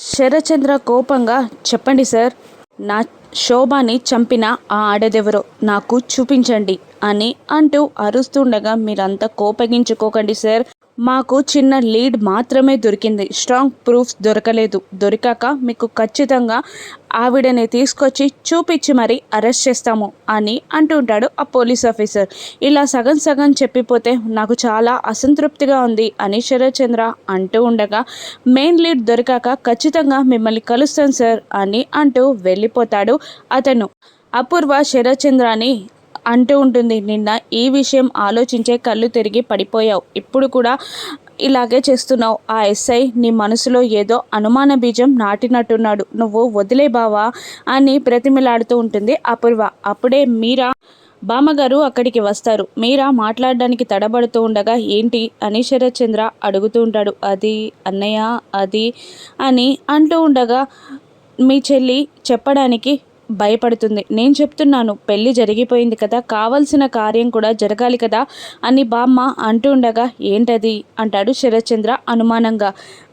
శరచంద్ర కోపంగా చెప్పండి సార్ నా శోభాని చంపిన ఆ ఆడదెవరో నాకు చూపించండి అని అంటూ అరుస్తుండగా మీరంతా కోపగించుకోకండి సార్. మాకు చిన్న లీడ్ మాత్రమే దొరికింది. స్ట్రాంగ్ ప్రూఫ్స్ దొరకలేదు. దొరికాక మీకు ఖచ్చితంగా ఆవిడని తీసుకొచ్చి చూపించి మరి అరెస్ట్ చేస్తాము అని అంటుంటాడు ఆ పోలీస్ ఆఫీసర్. ఇలా సగం సగం చెప్పిపోతే నాకు చాలా అసంతృప్తిగా ఉంది అని శరత్చంద్ర అంటూ ఉండగా మెయిన్ లీడ్ దొరికాక ఖచ్చితంగా మిమ్మల్ని కలుస్తాను సార్ అని అంటూ వెళ్ళిపోతాడు అతను. అపూర్వ శరత్చంద్రాని అంటూ ఉంటుంది. నిన్న ఈ విషయం ఆలోచించే కళ్ళు తిరిగి పడిపోయావు. ఇప్పుడు కూడా ఇలాగే చేస్తున్నావు. ఆ ఎస్ఐ నీ మనసులో ఏదో అనుమాన బీజం నాటినట్టున్నాడు. నువ్వు వదిలే బావా అని ప్రతిమలాడుతూ ఉంటుంది అపూర్వ. అప్పుడే మీరా బామ్మగారు అక్కడికి వస్తారు. మీరా మాట్లాడడానికి తడబడుతూ ఉండగా ఏంటి? అని శరత్చంద్ర అడుగుతూ ఉంటాడు. అది అన్నయ్య అది అని అంటూ ఉండగా మీ చెల్లి చెప్పడానికి భయపడుతుంది. నేను చెప్తున్నాను పెళ్ళి జరిగిపోయింది కదా కావలసిన కార్యం కూడా జరగాలి కదా అని బామ్మ అంటూ ఉండగా ఏంటది? అంటాడు శరత్చంద్ర అనుమానంగా.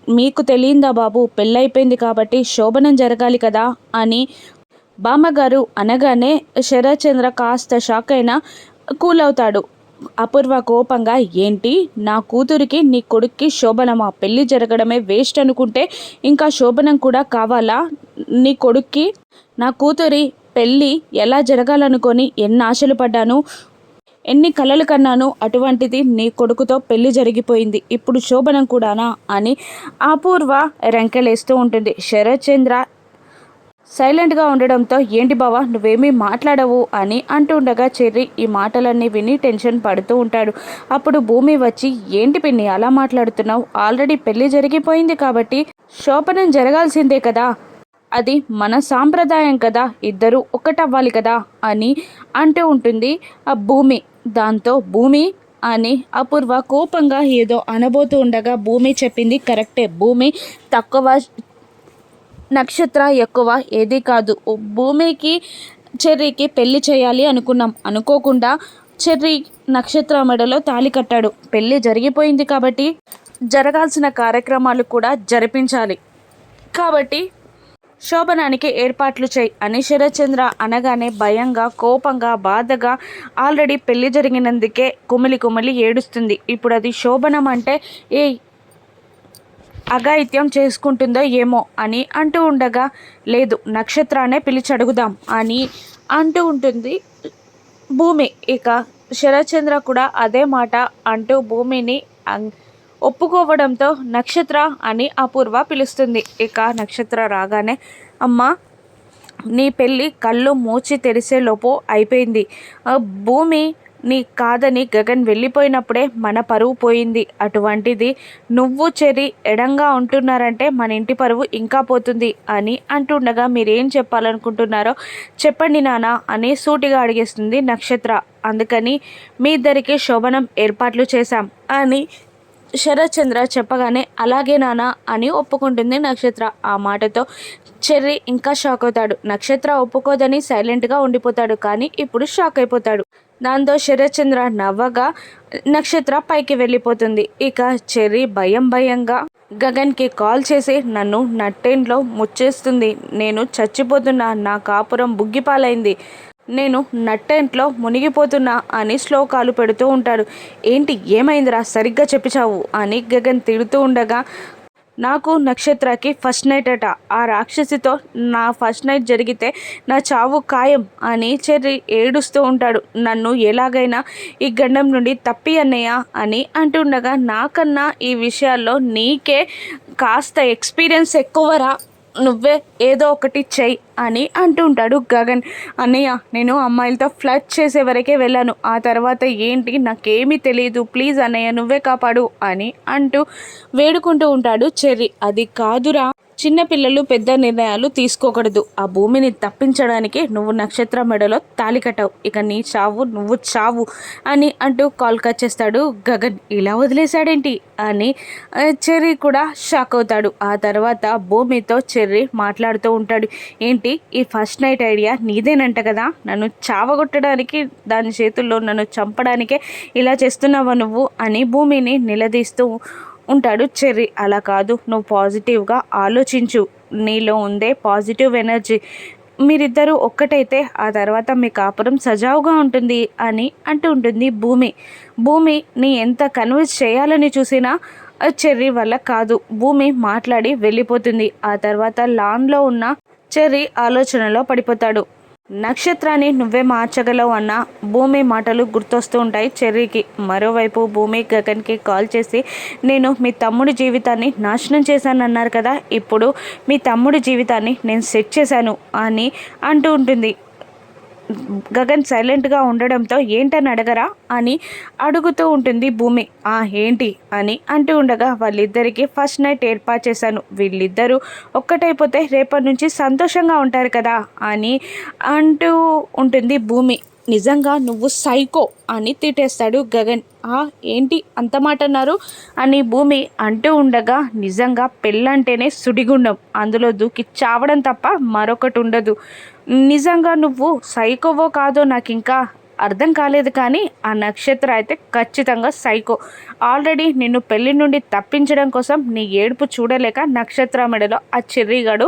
మీకు తెలియందా బాబు పెళ్ళైపోయింది కాబట్టి శోభనం జరగాలి కదా? అని బామ్మగారు అనగానే శరత్చంద్ర కాస్త షాక్ అయినా కూల్ అవుతాడు అపూర్వ కోపంగా ఏంటి? నా కూతురికి నీ కొడుక్కి శోభనమా పెళ్ళి జరగడమే వేస్ట్ అనుకుంటే ఇంకా శోభనం కూడా కావాలా? నీ కొడుక్కి నా కూతురి పెళ్ళి ఎలా జరగాలనుకొని ఎన్ని ఆశలు పడ్డాను? ఎన్ని కలలు కన్నాను? అటువంటిది నీ కొడుకుతో పెళ్ళి జరిగిపోయింది. ఇప్పుడు శోభనం కూడానా? అని అపూర్వ రెంకెలేస్తూ ఉంటుంది. శరత్చంద్ర సైలెంట్గా ఉండడంతో ఏంటి బావా నువ్వేమీ మాట్లాడవు అని అంటుండగా చెర్రి ఈ మాటలన్నీ విని టెన్షన్ పడుతూ ఉంటాడు. అప్పుడు భూమి వచ్చి ఏంటి పిన్ని అలా మాట్లాడుతున్నావు? ఆల్రెడీ పెళ్ళి జరిగిపోయింది కాబట్టి శోభనం జరగాల్సిందే కదా. అది మన సాంప్రదాయం కదా. ఇద్దరు ఒకటవ్వాలి కదా అని అంటూ ఉంటుంది ఆ భూమి. దాంతో భూమి అని అపూర్వ కోపంగా ఏదో అనబోతూ ఉండగా భూమి చెప్పింది కరెక్టే. భూమి తక్కువ నక్షత్ర ఎక్కువ ఏది కాదు. భూమికి చెర్రీకి పెళ్ళి చేయాలి అనుకున్నాం. అనుకోకుండా చెర్రీ నక్షత్ర మెడలో తాలి కట్టాడు. పెళ్ళి జరిగిపోయింది కాబట్టి జరగాల్సిన కార్యక్రమాలు కూడా జరిపించాలి. కాబట్టి శోభనానికి ఏర్పాట్లు చేయి అని శరచంద్ర అనగానే భయంగా కోపంగా బాధగా ఆల్రెడీ పెళ్ళి జరిగినందుకే కుమిలి కుమిలి ఏడుస్తుంది. ఇప్పుడు అది శోభనం అంటే ఏ అఘాయిత్యం చేసుకుంటుందో ఏమో అని అంటూ ఉండగా లేదు నక్షత్రానే పిలిచి అడుగుదాం అని అంటూ ఉంటుంది భూమి. ఇక శరచంద్ర కూడా అదే మాట అంటూ భూమిని ఒప్పుకోవడంతో నక్షత్ర అని అపూర్వ పిలుస్తుంది. ఇక నక్షత్ర రాగానే అమ్మ నీ పెళ్ళి కళ్ళు మూచి తెరిసేలోపు అయిపోయింది. భూమి నీ కాదని గగన్ వెళ్ళిపోయినప్పుడే మన పరువు పోయింది. అటువంటిది నువ్వు చెరి ఎడంగా ఉంటున్నారంటే మన ఇంటి పరువు ఇంకా పోతుంది అని అంటుండగా మీరేం చెప్పాలనుకుంటున్నారో చెప్పండి నాన్న అని సూటిగా అడిగేస్తుంది నక్షత్ర. అందుకని మీ ఇద్దరికి శోభనం ఏర్పాట్లు చేశాం అని శరత్చంద్ర చెప్పగానే అలాగే నానా అని ఒప్పుకుంటుంది నక్షత్ర. ఆ మాటతో చెర్రి ఇంకా షాక్ అవుతాడు. నక్షత్ర ఒప్పుకోదని సైలెంట్గా ఉండిపోతాడు కానీ ఇప్పుడు షాక్ అయిపోతాడు. దాంతో శరత్చంద్ర నవ్వగా నక్షత్ర పైకి వెళ్ళిపోతుంది. ఇక చెర్రీ భయం భయంగా గగన్కి కాల్ చేసి నన్ను నట్టేంట్లో ముచ్చేస్తుంది. నేను చచ్చిపోతున్నా. నా కాపురం బుగ్గిపాలైంది. నేను నట్టెంట్లో మునిగిపోతున్నా అని శ్లోకాలు పెడుతూ ఉంటాడు. ఏంటి? ఏమైందిరా? సరిగ్గా చెప్పిచావు అని గగన్ తిడుతూ ఉండగా నాకు నక్షత్రకి ఫస్ట్ నైట్ అట. ఆ రాక్షసితో నా ఫస్ట్ నైట్ జరిగితే నా చావు ఖాయం అని చెర్రి ఏడుస్తూ ఉంటాడు. నన్ను ఎలాగైనా ఈ గండం నుండి తప్పి అన్నయ్య అని అంటుండగా నాకన్నా ఈ విషయాల్లో నీకే కాస్త ఎక్స్పీరియన్స్ ఎక్కువరా? నువ్వే ఏదో ఒకటి చెయ్యి అని అంటుంటాడు గగన్. అన్నయ్య నేను అమ్మాయిలతో ఫ్లడ్ చేసే వరకే వెళ్ళాను. ఆ తర్వాత ఏంటి? నాకేమీ తెలియదు ప్లీజ్ అన్నయ్య నువ్వే కాపాడు అని అంటూ వేడుకుంటూ ఉంటాడు చెర్రీ. అది కాదురా. చిన్నపిల్లలు పెద్ద నిర్ణయాలు తీసుకోకూడదు. ఆ భూమిని తప్పించడానికి నువ్వు నక్షత్ర మెడలో తాలి కట్టావు. ఇక నీ చావు నువ్వు చావు అని అంటూ కాల్ కట్ చేస్తాడు గగన్. ఇలా వదిలేశాడేంటి? అని చెర్రీ కూడా షాక్ అవుతాడు. ఆ తర్వాత భూమితో చెర్రీ మాట్లాడుతూ ఉంటాడు. ఏంటి ఈ ఫస్ట్ నైట్ ఐడియా నీదేనంట కదా? నన్ను చావగొట్టడానికి దాని చేతుల్లో నన్ను చంపడానికే ఇలా చేస్తున్నావా నువ్వు? అని భూమిని నిలదీస్తూ ఉంటాడు. చెర్రీ అలా కాదు. నువ్వు పాజిటివ్గా ఆలోచించు. నీలో ఉందే పాజిటివ్ ఎనర్జీ మీరిద్దరూ ఒక్కటైతే ఆ తర్వాత మీ కాపురం సజావుగా ఉంటుంది అని అంటూ ఉంటుంది భూమి. భూమి నీ ఎంత కన్విన్స్ చేయాలని చూసినా ఆ చెర్రీ వల్ల కాదు. భూమి మాట్లాడి వెళ్ళిపోతుంది. ఆ తర్వాత లాన్లో ఉన్న చెర్రీ ఆలోచనలో పడిపోతాడు. నక్షత్రాన్ని నువ్వే మార్చగలవు అన్న భూమి మాటలు గుర్తొస్తూ ఉంటాయి. చెర్రీకి మరోవైపు భూమి గగన్కి కాల్ చేసి నేను మీ తమ్ముడి జీవితాన్ని నాశనం చేశాను అన్నారు కదా ఇప్పుడు మీ తమ్ముడి జీవితాన్ని నేను సెట్ చేశాను అని అంటూ ఉంటుంది. గగన్ సైలెంట్గా ఉండడంతో ఏంటని అడగరా? అని అడుగుతూ ఉంటుంది భూమి. ఆ ఏంటి? అని అంటూ ఉండగా వాళ్ళిద్దరికీ ఫస్ట్ నైట్ ఏర్పాటు చేశాను. వీళ్ళిద్దరూ ఒక్కటైపోతే రేపటి నుంచి సంతోషంగా ఉంటారు కదా అని అంటూ ఉంటుంది భూమి. నిజంగా నువ్వు సైకో అని తిట్టేస్తాడు గగన్. ఆ ఏంటి అంత మాట అన్నారు? అని భూమి అంటూ ఉండగా నిజంగా పెళ్ళంటేనే సుడిగుండం. అందులో దూకి చావడం తప్ప మరొకటి ఉండదు. నిజంగా నువ్వు సైకోవో కాదో నాకు ఇంకా అర్థం కాలేదు కానీ ఆ నక్షత్ర అయితే ఖచ్చితంగా సైకో. ఆల్రెడీ నిన్ను పెళ్ళి నుండి తప్పించడం కోసం నీ ఏడుపు చూడలేక నక్షత్ర మెడలో ఆ చెర్రీగాడు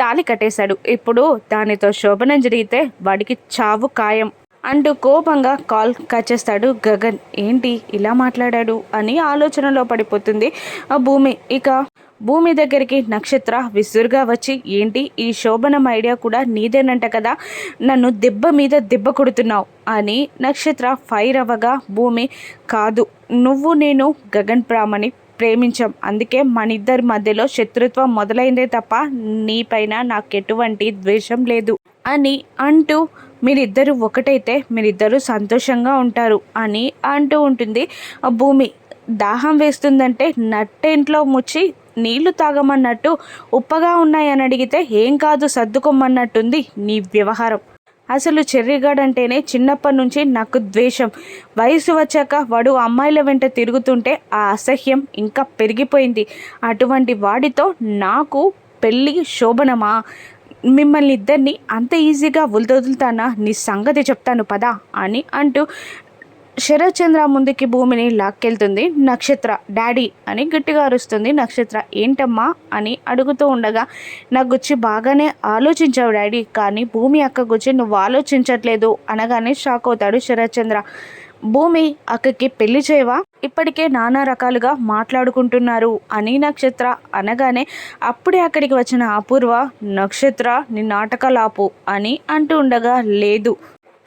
తాలి కట్టేశాడు. ఇప్పుడు దానితో శోభనం జరిగితే వాడికి చావు ఖాయం. అంటూ కోపంగా కాల్ కట్ చేస్తాడు గగన్. ఏంటి? ఇలా మాట్లాడాడు? అని ఆలోచనలో పడిపోతుంది ఆ భూమి. ఇక భూమి దగ్గరికి నక్షత్ర విసురుగా వచ్చి ఏంటి? ఈ శోభనం ఐడియా కూడా నీదేనంట కదా? నన్ను దెబ్బ మీద దెబ్బ కొడుతున్నావు అని నక్షత్ర ఫైర్ అవ్వగా భూమి కాదు. నువ్వు నేను గగన్ ప్రామని ప్రేమించాం. అందుకే మన ఇద్దరి మధ్యలో శత్రుత్వం మొదలైందే తప్ప నీపైన నాకు ఎటువంటి ద్వేషం లేదు అని అంటూ మీరిద్దరూ ఒకటైతే మీరిద్దరూ సంతోషంగా ఉంటారు అని అంటూ ఉంటుంది. ఆ భూమి దాహం వేస్తుందంటే నట్టేంట్లో ముచ్చి నీళ్ళు తాగమన్నట్టు ఉప్పగా ఉన్నాయని అడిగితే ఏం కాదు సర్దుకోమన్నట్టుంది నీ వ్యవహారం. అసలు చెర్రిగాడ్ అంటేనే చిన్నప్పటి నుంచి నాకు ద్వేషం. వయసు వచ్చాక వాడు అమ్మాయిల వెంట తిరుగుతుంటే ఆ అసహ్యం ఇంకా పెరిగిపోయింది. అటువంటి వాడితో నాకు పెళ్ళి శోభనమా? మిమ్మల్ని ఇద్దరిని అంత ఈజీగా వదిలితానా నీ సంగతి చెప్తాను పదా అని అంటూ శరత్చంద్ర ముందుకి భూమిని లాక్కెళ్తుంది. నక్షత్ర డాడీ అని గట్టిగా అరుస్తుంది. నక్షత్ర ఏంటమ్మా అని అడుగుతూ ఉండగా నా గుచ్చి బాగానే ఆలోచించావు డాడీ కానీ భూమి అక్క గుచ్చి నువ్వు ఆలోచించట్లేదు అనగానే షాక్ అవుతాడు శరత్చంద్ర. భూమి అక్కకి పెళ్ళి చేయవా? ఇప్పటికే నానా రకాలుగా మాట్లాడుకుంటున్నారు. అని నక్షత్ర అనగానే అప్పుడే అక్కడికి వచ్చిన అపూర్వ నక్షత్ర నీ నాటకాలాపు అని అంటూ ఉండగా లేదు.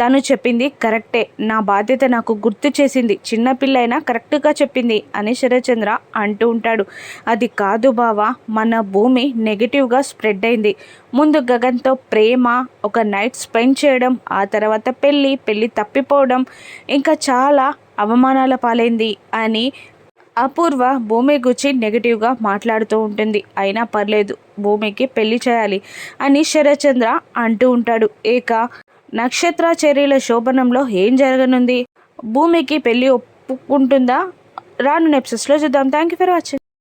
తను చెప్పింది కరెక్టే. నా బాధ్యత నాకు గుర్తు చేసింది. చిన్నపిల్లైనా కరెక్ట్గా చెప్పింది అని శరచంద్ర అంటూ ఉంటాడు. అది కాదు బావా మన భూమి నెగిటివ్గా స్ప్రెడ్ అయింది. ముందు గగన్తో ప్రేమ ఒక నైట్ స్పెండ్ చేయడం ఆ తర్వాత పెళ్ళి పెళ్ళి తప్పిపోవడం ఇంకా చాలా అవమానాల పాలైంది అని అపూర్వ భూమి గురించి నెగిటివ్గా మాట్లాడుతూ ఉంటుంది. అయినా పర్లేదు భూమికి పెళ్ళి చేయాలి అని శరచంద్ర అంటూ ఉంటాడు. ఏక నక్షత్రాచర్యల శోభనంలో ఏం జరగనుంది? భూమికి పెళ్ళి ఒప్పుకుంటుందా? రాను నెప్సెస్లో చూద్దాం. Thank you for watching